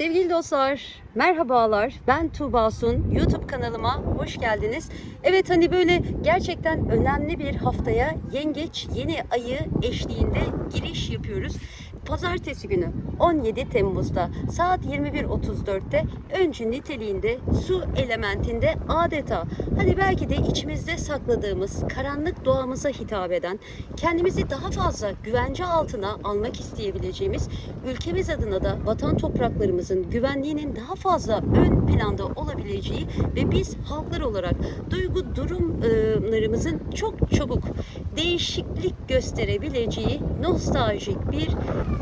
Sevgili dostlar, merhabalar. Ben Tuğba Sun. YouTube kanalıma hoş geldiniz. Evet hani böyle gerçekten önemli bir haftaya yengeç yeni ayı eşliğinde giriş yapıyoruz. Pazartesi günü 17 Temmuz'da saat 21.34'te öncü niteliğinde su elementinde adeta hani belki de içimizde sakladığımız karanlık doğamıza hitap eden kendimizi daha fazla güvence altına almak isteyebileceğimiz ülkemiz adına da vatan topraklarımızın güvenliğinin daha fazla ön planda olabileceği ve biz halklar olarak duygu durumlarımızın çok çabuk değişiklik gösterebileceği nostaljik bir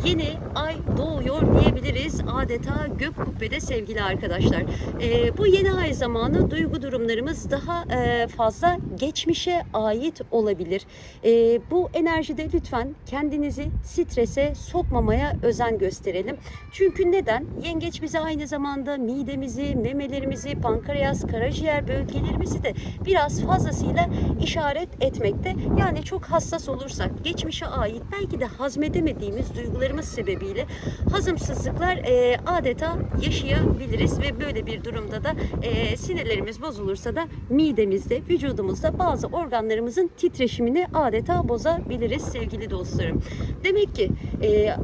yeni ay doğuyor diyebiliriz adeta gök kubbede sevgili arkadaşlar. Ee, bu yeni ay zamanı duygu durumlarımız daha e, fazla geçmişe ait olabilir. Ee, bu enerjide lütfen kendinizi strese sokmamaya özen gösterelim. Çünkü neden? Yengeç bize aynı zamanda midemizi, memelerimizi, pankreas, karaciğer bölgelerimizi de biraz fazlasıyla işaret etmekte. Yani çok hassas olursak geçmişe ait belki de hazmedemediğimiz duygularımız sebebiyle hazımsızlıklar e, adeta yaşayabiliriz ve böyle bir durumda da e, sinirlerimiz bozulursa da midemizde, vücudumuzda bazı organlarımızın titreşimini adeta bozabiliriz sevgili dostlarım. Demek ki e,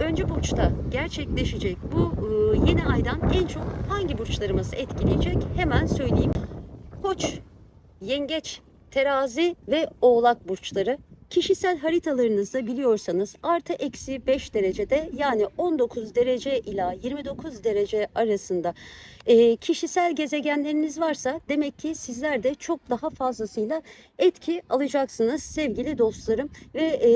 öncü burçta gerçekleşecek bu e, yeni aydan en çok hangi burçlarımız etkileyecek? Hemen söyleyeyim. Koç, yengeç, terazi ve oğlak burçları. Kişisel haritalarınızda biliyorsanız artı eksi 5 derecede yani 19 derece ila 29 derece arasında e, kişisel gezegenleriniz varsa demek ki sizler de çok daha fazlasıyla etki alacaksınız sevgili dostlarım. Ve e,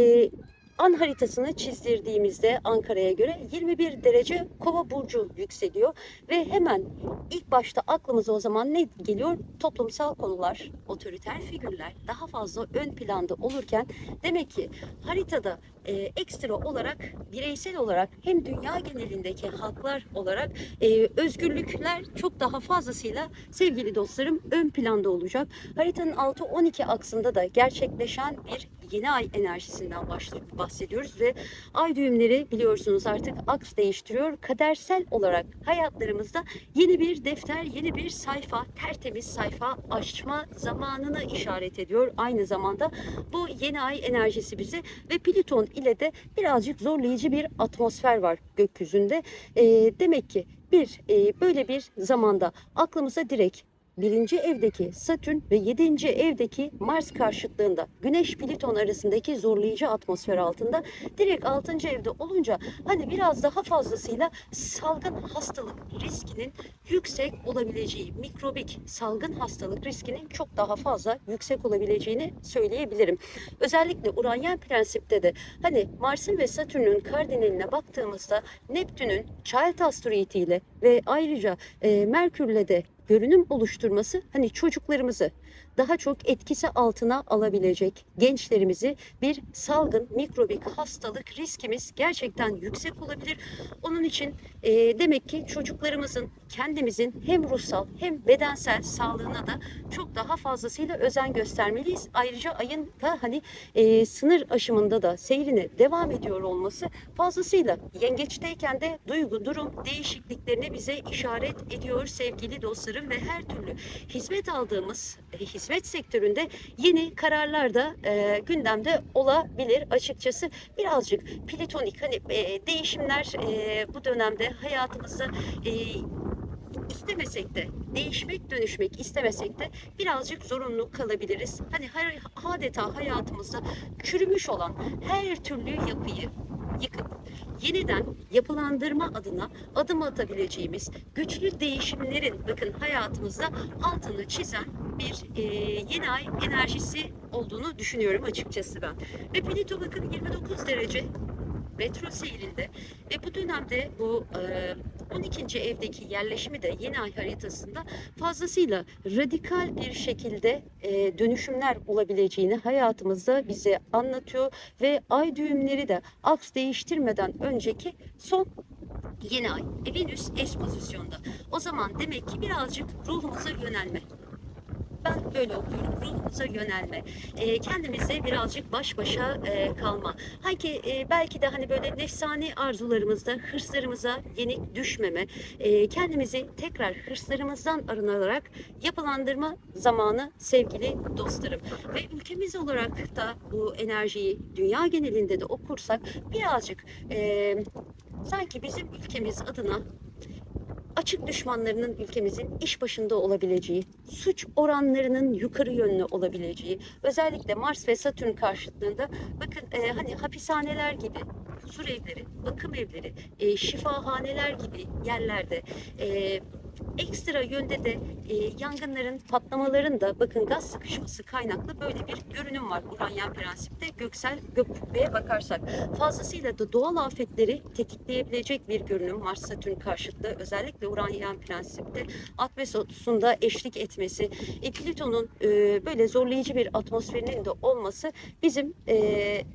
an haritasını çizdirdiğimizde Ankara'ya göre 21 derece kova burcu yükseliyor ve hemen ilk başta aklımıza o zaman ne geliyor? Toplumsal konular, otoriter figürler daha fazla ön planda olurken demek ki haritada e, ekstra olarak bireysel olarak hem dünya genelindeki halklar olarak e, özgürlükler çok daha fazlasıyla sevgili dostlarım ön planda olacak. Haritanın 6-12 aksında da gerçekleşen bir yeni ay enerjisinden bahsediyoruz ve ay düğümleri biliyorsunuz artık aks değiştiriyor. Kadersel olarak hayatlarımızda yeni bir defter, yeni bir sayfa, tertemiz sayfa açma zamanını işaret ediyor. Aynı zamanda bu yeni ay enerjisi bize ve Plüton ile de birazcık zorlayıcı bir atmosfer var gökyüzünde. E, demek ki bir e, böyle bir zamanda aklımıza direkt birinci evdeki Satürn ve yedinci evdeki Mars karşıtlığında Güneş Plüton arasındaki zorlayıcı atmosfer altında direkt altıncı evde olunca hani biraz daha fazlasıyla salgın hastalık riskinin yüksek olabileceği mikrobik salgın hastalık riskinin çok daha fazla yüksek olabileceğini söyleyebilirim. Özellikle Uranyen prensipte de hani Mars'ın ve Satürn'ün kardinaline baktığımızda Neptün'ün Child Asteroid ile ve ayrıca e, Merkür'le de görünüm oluşturması hani çocuklarımızı daha çok etkisi altına alabilecek gençlerimizi bir salgın mikrobik hastalık riskimiz gerçekten yüksek olabilir. Onun için e, demek ki çocuklarımızın kendimizin hem ruhsal hem bedensel sağlığına da çok daha fazlasıyla özen göstermeliyiz. Ayrıca ayın da hani e, sınır aşımında da seyrine devam ediyor olması fazlasıyla yengeçteyken de duygu durum değişikliklerini bize işaret ediyor sevgili dostlarım ve her türlü hizmet aldığımız e, hizmet sektöründe yeni kararlar da e, gündemde olabilir açıkçası. Birazcık platonik hani e, değişimler e, bu dönemde hayatımızda e, istemesek de değişmek dönüşmek istemesek de birazcık zorunlu kalabiliriz. Hani her, adeta hayatımızda çürümüş olan her türlü yapıyı yıkıp yeniden yapılandırma adına adım atabileceğimiz güçlü değişimlerin bakın hayatımızda altını çizen bir e, yeni ay enerjisi olduğunu düşünüyorum açıkçası ben. Ve Plüto bakın 29 derece retro seyrinde ve bu dönemde bu e, 12. evdeki yerleşimi de yeni ay haritasında fazlasıyla radikal bir şekilde e, dönüşümler olabileceğini hayatımızda bize anlatıyor ve ay düğümleri de aks değiştirmeden önceki son yeni ay. E, Venüs eş pozisyonda. O zaman demek ki birazcık ruhumuza yönelme. Ben böyle okuyorum. Ruhumuza yönelme. E, kendimizle birazcık baş başa e, kalma. Hangi e, belki de hani böyle nefsani arzularımızda hırslarımıza yenik düşmeme. e, kendimizi tekrar hırslarımızdan arınarak yapılandırma zamanı sevgili dostlarım. Ve ülkemiz olarak da bu enerjiyi dünya genelinde de okursak birazcık e, sanki bizim ülkemiz adına açık düşmanlarının ülkemizin iş başında olabileceği, suç oranlarının yukarı yönlü olabileceği, özellikle Mars ve Satürn karşıtlığında bakın e, hani hapishaneler gibi, huzur evleri, bakım evleri, e, şifahaneler gibi yerlerde e, ekstra yönde de e, yangınların patlamaların da bakın gaz sıkışması kaynaklı böyle bir görünüm var Uranyen prensipte göksel gök bakarsak. Fazlasıyla da doğal afetleri tetikleyebilecek bir görünüm Mars Satürn karşıtlığı özellikle Uranyen prensipte atmosferinde eşlik etmesi, e, Plüton'un e, böyle zorlayıcı bir atmosferinin de olması bizim e,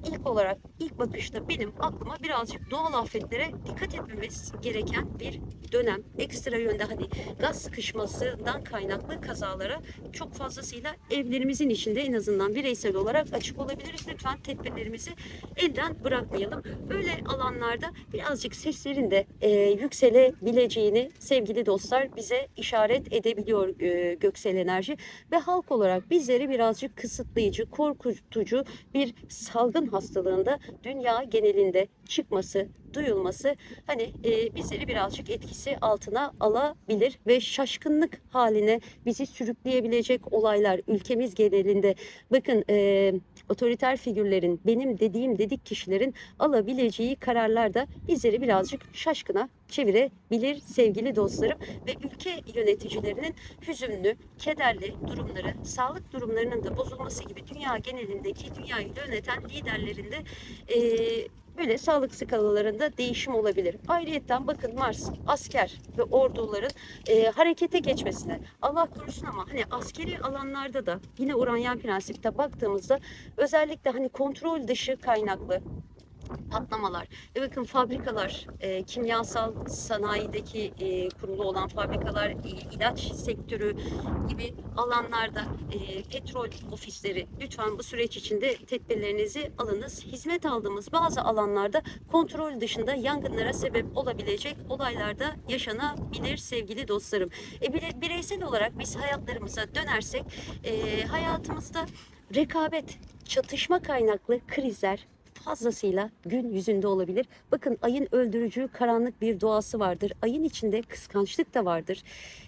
ilk olarak ilk bakışta benim aklıma birazcık doğal afetlere dikkat etmemiz gereken bir dönem. Ekstra yönde hani gaz sıkışmasından kaynaklı kazalara çok fazlasıyla evlerimizin içinde en azından bireysel olarak açık olabiliriz. Lütfen tedbirlerimizi elden bırakmayalım. Böyle alanlarda birazcık seslerin de e, yükselebileceğini sevgili dostlar bize işaret edebiliyor e, göksel enerji ve halk olarak bizleri birazcık kısıtlayıcı, korkutucu bir salgın hastalığında dünya genelinde çıkması, duyulması hani e, bizleri birazcık etkisi altına alabilir ve şaşkınlık haline bizi sürükleyebilecek olaylar ülkemiz genelinde. Bakın e, otoriter figürlerin benim dediğim dedik kişilerin alabileceği kararlar da bizleri birazcık şaşkına çevirebilir sevgili dostlarım. Ve ülke yöneticilerinin hüzünlü, kederli durumları, sağlık durumlarının da bozulması gibi dünya genelindeki dünyayı yöneten liderlerinde e, böyle sağlık skalalarında değişim olabilir. Ayrıyetten bakın Mars asker ve orduların e, harekete geçmesine Allah korusun ama hani askeri alanlarda da yine Uranyen prensipte baktığımızda özellikle hani kontrol dışı kaynaklı patlamalar. Ve bakın fabrikalar, e, kimyasal sanayideki e, kurulu olan fabrikalar, e, ilaç sektörü gibi alanlarda e, petrol ofisleri lütfen bu süreç içinde tedbirlerinizi alınız. Hizmet aldığımız bazı alanlarda kontrol dışında yangınlara sebep olabilecek olaylarda yaşanabilir sevgili dostlarım. E, bire- bireysel olarak biz hayatlarımıza dönersek e, hayatımızda rekabet, çatışma kaynaklı krizler fazlasıyla gün yüzünde olabilir. Bakın ayın öldürücü karanlık bir doğası vardır. Ayın içinde kıskançlık da vardır.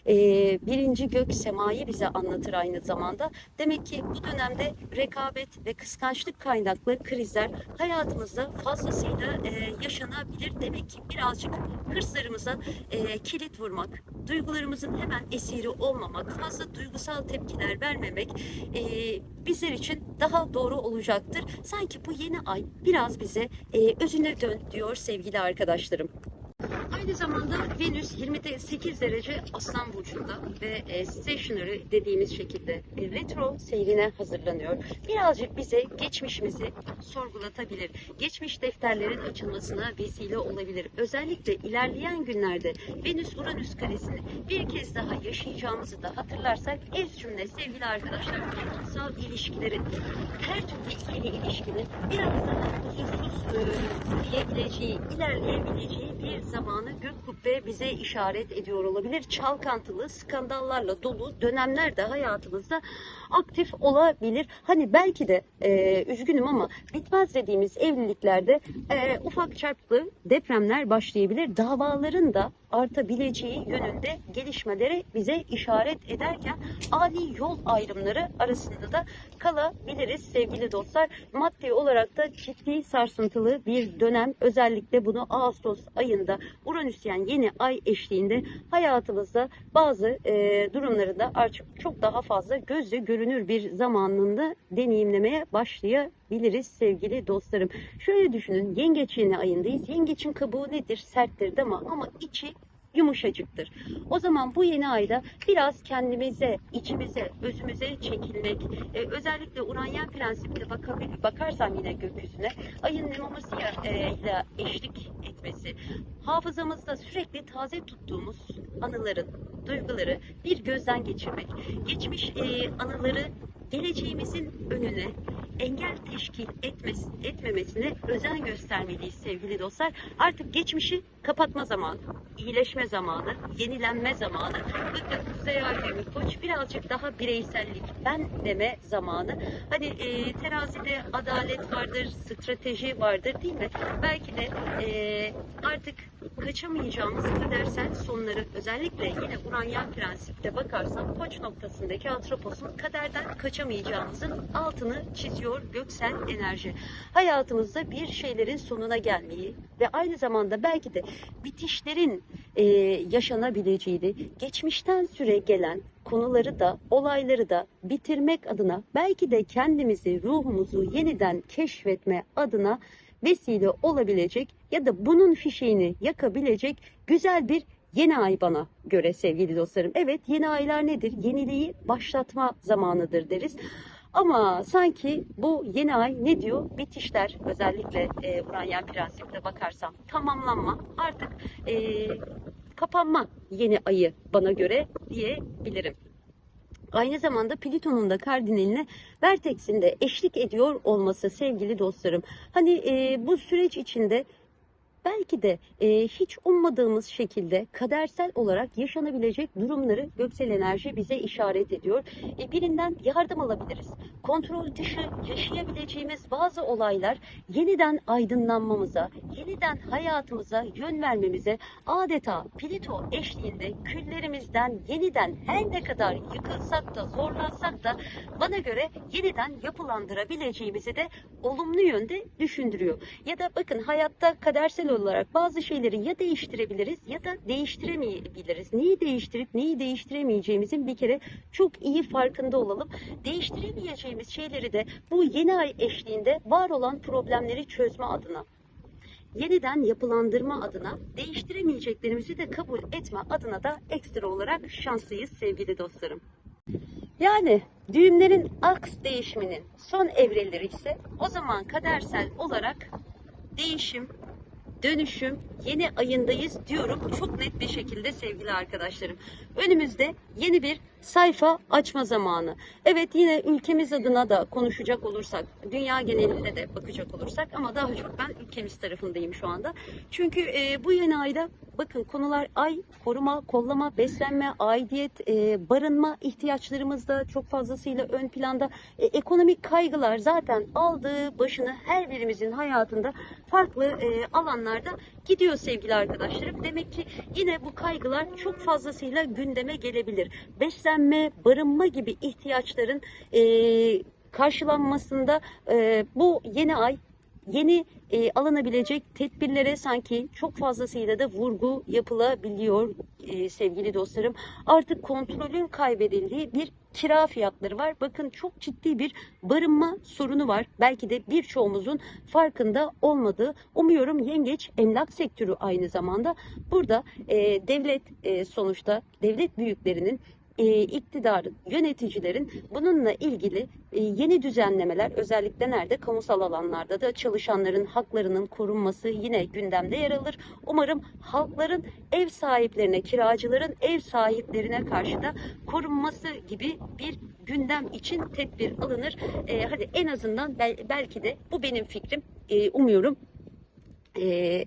Ee, birinci gök semayı bize anlatır aynı zamanda. Demek ki bu dönemde rekabet ve kıskançlık kaynaklı krizler hayatımızda fazlasıyla e, yaşanabilir. Demek ki birazcık hırslarımıza e, kilit vurmak, duygularımızın hemen esiri olmamak, fazla duygusal tepkiler vermemek e, bizler için daha doğru olacaktır. Sanki bu yeni ay biraz bize e, özüne dön diyor sevgili arkadaşlarım. Aynı zamanda Venüs 28 derece Aslan Burcu'nda ve e, stationary dediğimiz şekilde bir retro seyrine hazırlanıyor. Birazcık bize geçmişimizi sorgulatabilir. Geçmiş defterlerin açılmasına vesile olabilir. Özellikle ilerleyen günlerde Venüs-Uranüs karesini bir kez daha yaşayacağımızı da hatırlarsak ez cümle sevgili arkadaşlar toplumsal ilişkilerin her türlü ikili ilişkinin biraz daha huzursuz diyebileceği, ilerleyebileceği bir zamanı gök kubbe bize işaret ediyor olabilir. Çalkantılı, skandallarla dolu dönemler de hayatımızda aktif olabilir. Hani belki de e, üzgünüm ama bitmez dediğimiz evliliklerde e, ufak çarplı depremler başlayabilir. Davaların da artabileceği yönünde gelişmeleri bize işaret ederken ani yol ayrımları arasında da kalabiliriz sevgili dostlar. Maddi olarak da ciddi sarsıntılı bir dönem. Özellikle bunu Ağustos ayında Uranüsyen yeni ay eşliğinde hayatımızda bazı e, durumlarında artık çok daha fazla gözle görünür bir zamanında deneyimlemeye başlayabiliriz sevgili dostlarım. Şöyle düşünün yengeç yeni ayındayız. Yengeçin kabuğu nedir? Serttir değil mi? Ama içi yumuşacıktır. O zaman bu yeni ayda biraz kendimize, içimize, özümüze çekilmek, e, özellikle Uranyen prensibine bakabil- bakarsam yine gökyüzüne, ayın nemaması ile eşlik etmesi, hafızamızda sürekli taze tuttuğumuz anıların, duyguları bir gözden geçirmek, geçmiş e, anıları geleceğimizin önüne engel teşkil etmesi, etmemesine özen göstermeliyiz sevgili dostlar. Artık geçmişi kapatma zamanı, iyileşme zamanı, yenilenme zamanı. Bakın Kuzey düğümü koç birazcık daha bireysellik, ben deme zamanı. Hani e, terazide adalet vardır, strateji vardır değil mi? Belki de e, artık kaçamayacağımız kadersel sonları özellikle yine Uranyen prensipte bakarsam koç noktasındaki antroposun kaderden kaçamayacağımızın altını çiziyor göksel enerji. Hayatımızda bir şeylerin sonuna gelmeyi ve aynı zamanda belki de bitişlerin e, yaşanabileceğini, geçmişten süre gelen konuları da olayları da bitirmek adına belki de kendimizi, ruhumuzu yeniden keşfetme adına vesile olabilecek ya da bunun fişeğini yakabilecek güzel bir yeni ay bana göre sevgili dostlarım. Evet yeni aylar nedir? Yeniliği başlatma zamanıdır deriz. Ama sanki bu yeni ay ne diyor? Bitişler özellikle e, Uranyen prensipte bakarsam tamamlanma artık e, kapanma yeni ayı bana göre diyebilirim. Aynı zamanda Plüton'un da kardinaline Vertex'in eşlik ediyor olması sevgili dostlarım. Hani e, bu süreç içinde belki de e, hiç ummadığımız şekilde kadersel olarak yaşanabilecek durumları göksel enerji bize işaret ediyor. E, birinden yardım alabiliriz. Kontrol dışı yaşayabileceğimiz bazı olaylar yeniden aydınlanmamıza, yeniden hayatımıza yön vermemize adeta Plüto eşliğinde küllerimizden yeniden her ne kadar yıkılsak da zorlansak da bana göre yeniden yapılandırabileceğimizi de olumlu yönde düşündürüyor. Ya da bakın hayatta kadersel olarak bazı şeyleri ya değiştirebiliriz ya da değiştiremeyebiliriz. Neyi değiştirip neyi değiştiremeyeceğimizin bir kere çok iyi farkında olalım. Değiştiremeyeceğimiz şeyleri de bu yeni ay eşliğinde var olan problemleri çözme adına yeniden yapılandırma adına değiştiremeyeceklerimizi de kabul etme adına da ekstra olarak şanslıyız sevgili dostlarım. Yani düğümlerin aks değişiminin son evreleri ise o zaman kadersel olarak değişim, dönüşüm, yeni ayındayız diyorum çok net bir şekilde sevgili arkadaşlarım. Önümüzde yeni bir sayfa açma zamanı. Evet yine ülkemiz adına da konuşacak olursak, dünya genelinde de bakacak olursak ama daha çok ben ülkemiz tarafındayım şu anda. Çünkü e, bu yeni ayda bakın konular ay, koruma, kollama, beslenme, aidiyet, e, barınma ihtiyaçlarımız da çok fazlasıyla ön planda. E, ekonomik kaygılar zaten aldığı başını her birimizin hayatında farklı e, alanlarda gidiyor sevgili arkadaşlarım. Demek ki yine bu kaygılar çok fazlasıyla gündeme gelebilir. Beslenme, barınma gibi ihtiyaçların e, karşılanmasında e, bu yeni ay yeni e, alınabilecek tedbirlere sanki çok fazlasıyla da vurgu yapılabiliyor e, sevgili dostlarım. Artık kontrolün kaybedildiği bir kira fiyatları var. Bakın çok ciddi bir barınma sorunu var. Belki de birçoğumuzun farkında olmadığı. Umuyorum yengeç emlak sektörü aynı zamanda burada e, devlet e, sonuçta devlet büyüklerinin e, iktidarın, yöneticilerin bununla ilgili e, yeni düzenlemeler özellikle nerede? Kamusal alanlarda da çalışanların haklarının korunması yine gündemde yer alır. Umarım halkların ev sahiplerine, kiracıların ev sahiplerine karşı da korunması gibi bir gündem için tedbir alınır. E, hadi en azından bel- belki de bu benim fikrim. E, umuyorum e,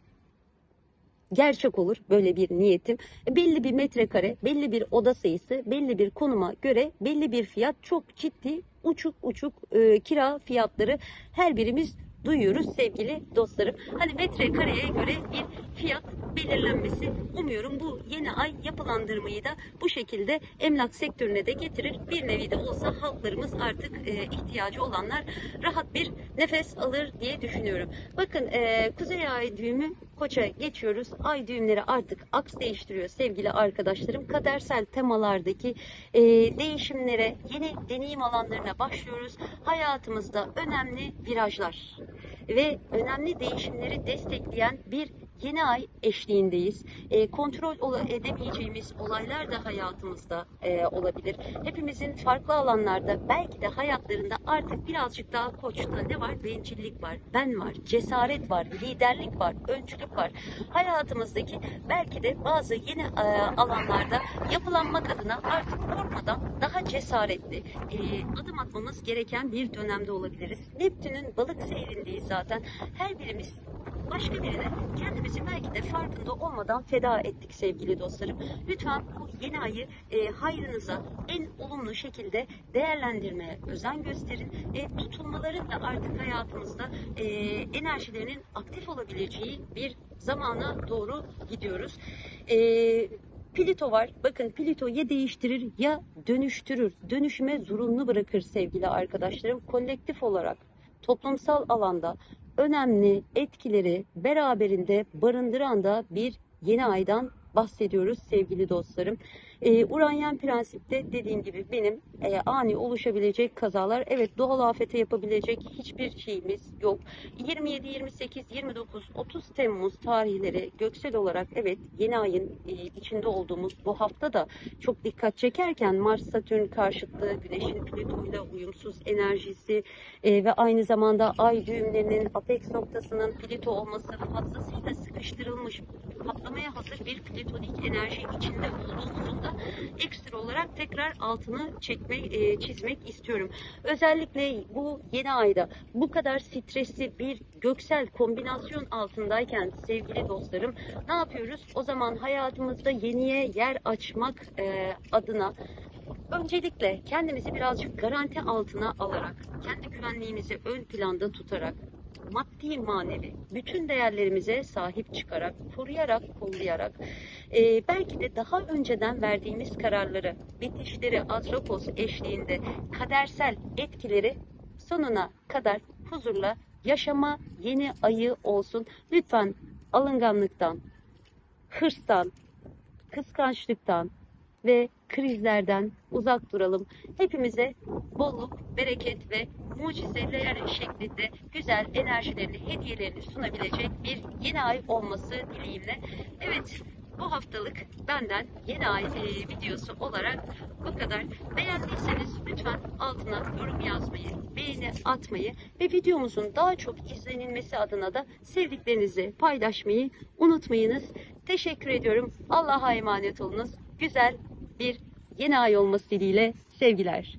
gerçek olur böyle bir niyetim. E, Belli bir metrekare, belli bir oda sayısı, belli bir konuma göre belli bir fiyat çok ciddi uçuk uçuk e, kira fiyatları her birimiz duyuyoruz sevgili dostlarım. Hani metrekareye göre bir fiyat belirlenmesi umuyorum bu yeni ay yapılandırmayı da bu şekilde emlak sektörüne de getirir. Bir nevi de olsa halklarımız artık e, ihtiyacı olanlar rahat bir nefes alır diye düşünüyorum. Bakın e, Kuzey Ay düğümü Koça geçiyoruz. Ay düğümleri artık aks değiştiriyor sevgili arkadaşlarım. Kadersel temalardaki e, değişimlere, yeni deneyim alanlarına başlıyoruz. Hayatımızda önemli virajlar ve önemli değişimleri destekleyen bir yeni ay eşliğindeyiz. E, kontrol edemeyeceğimiz olaylar da hayatımızda e, olabilir. Hepimizin farklı alanlarda belki de hayatlarında artık birazcık daha koçta ne var? Bencillik var, ben var, cesaret var, liderlik var, öncülük var. Hayatımızdaki belki de bazı yeni e, alanlarda yapılanmak adına artık korkmadan daha cesaretli e, adım atmamız gereken bir dönemde olabiliriz. Neptün'ün balık seyrindeyiz zaten. Her birimiz başka birine kendimizi belki de farkında olmadan feda ettik sevgili dostlarım. Lütfen bu yeni ayı e, hayrınıza en olumlu şekilde değerlendirmeye özen gösterin. E, tutulmaların da artık hayatımızda e, enerjilerinin aktif olabileceği bir zamana doğru gidiyoruz. E, Plüto var. Bakın Plüto ya değiştirir ya dönüştürür. Dönüşüme zorunlu bırakır sevgili arkadaşlarım. Kolektif olarak toplumsal alanda önemli etkileri beraberinde barındıran da bir yeni aydan bahsediyoruz sevgili dostlarım. Ee, Uranyen prensipte dediğim gibi benim e, ani oluşabilecek kazalar evet doğal afete yapabilecek hiçbir şeyimiz yok. 27, 28, 29, 30 Temmuz tarihleri göksel olarak evet yeni ayın e, içinde olduğumuz bu hafta da çok dikkat çekerken Mars Satürn karşıtlığı, Güneş'in Plüto ile uyumsuz enerjisi e, ve aynı zamanda ay düğümlerinin apex noktasının Plüto olması fazlasıyla sıkıştırılmış patlamaya hazır bir plütonik enerji içinde olduğumuzun ekstra olarak tekrar altını çekmek, e, çizmek istiyorum. Özellikle bu yeni ayda bu kadar stresli bir göksel kombinasyon altındayken sevgili dostlarım ne yapıyoruz? O zaman hayatımızda yeniye yer açmak e, adına öncelikle kendimizi birazcık garanti altına alarak, kendi güvenliğimizi ön planda tutarak, maddi manevi bütün değerlerimize sahip çıkarak, koruyarak, kollayarak, e, belki de daha önceden verdiğimiz kararları, bitişleri, Azrakos eşliğinde kadersel etkileri sonuna kadar huzurla yaşama yeni ayı olsun. Lütfen alınganlıktan, hırstan, kıskançlıktan ve krizlerden uzak duralım. Hepimize bolluk, bereket ve mucizeler şeklinde güzel enerjilerini, hediyelerini sunabilecek bir yeni ay olması dileğimle. Evet, bu haftalık benden yeni ay e, videosu olarak bu kadar. Beğendiyseniz lütfen altına yorum yazmayı, beğeni atmayı ve videomuzun daha çok izlenilmesi adına da sevdiklerinizi paylaşmayı unutmayınız. Teşekkür ediyorum. Allah'a emanet olunuz. Güzel bir yeni ay olması dileğiyle sevgiler.